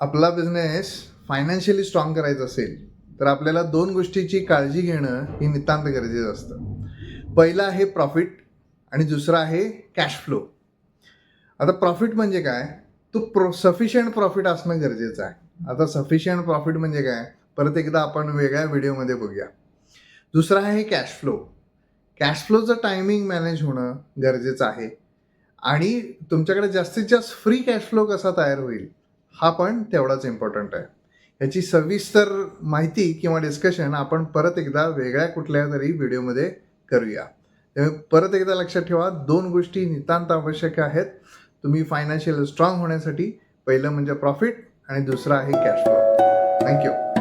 आपला business financially strong करायचा असेल तर आपल्याला दोन गोष्टीची काळजी घेणं ही नितांत गरजेचं असतं. पहिलं आहे प्रॉफिट आणि दुसरं आहे कॅश फ्लो आता प्रॉफिट म्हणजे काय? तो प्रो सफिशियंट प्रॉफिट असणं गरजेचं आहे. आता सफिशियंट प्रॉफिट म्हणजे काय? परत एकदा आपण वेगळ्या व्हिडिओमध्ये बघूया. दुसरं आहे कॅश फ्लो कॅश फ्लोचं टायमिंग मॅनेज होणं गरजेचं आहे. आणि तुमच्याकडे जास्तीत जास्त फ्री कॅश फ्लो कसा तयार होईल? हा पण तेवढाच इम्पॉर्टंट आहे. याची सविस्तर माहिती किंवा डिस्कशन आपण परत एकदा वेगळ्या कुठल्या तरी व्हिडिओमध्ये करूया. त्यामुळे परत एकदा लक्षात ठेवा दोन गोष्टी नितांत आवश्यक आहेत. तुम्ही फायनान्शियल स्ट्रॉंग होण्यासाठी पहिलं म्हणजे प्रॉफिट आणि दुसरं आहे कॅश फ्लो थँक्यू